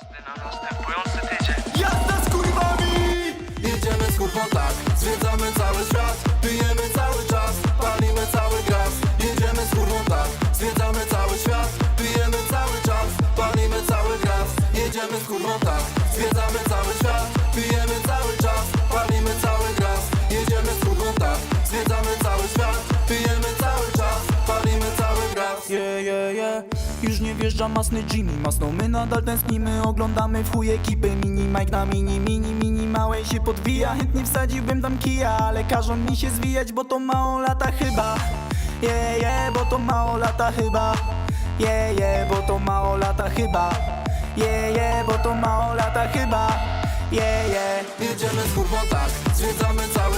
jazdy na następujący tydzień. Jazda z kurwami! Jedziemy z kurwą tak, zwiedzamy cały świat Pijemy cały czas, palimy cały gaz. Jedziemy z kurwą tak, zwiedzamy cały świat Pijemy cały czas, palimy cały gaz. Jedziemy z kurwą tak, zwiedzamy cały świat Pijemy cały czas, palimy cały gaz. Jedziemy z kurwą tak, zwiedzamy cały świat Pijemy cały czas, palimy cały gaz. Yeah, yeah, yeah Już nie wjeżdża masny Jimmy Masno my nadal tęsknimy. Oglądamy w chuj ekipy Mini Mike na mini, mini, mini Małej się podwija. Chętnie wsadziłbym tam kija Ale każą mi się zwijać Bo to mało lata chyba. Yeah, yeah, bo to mało lata chyba. Yeah, yeah, bo to mało lata chyba. Yeah, yeah, bo to mało lata chyba. Yeah, yeah Jedziemy z tak, zwiedzamy cały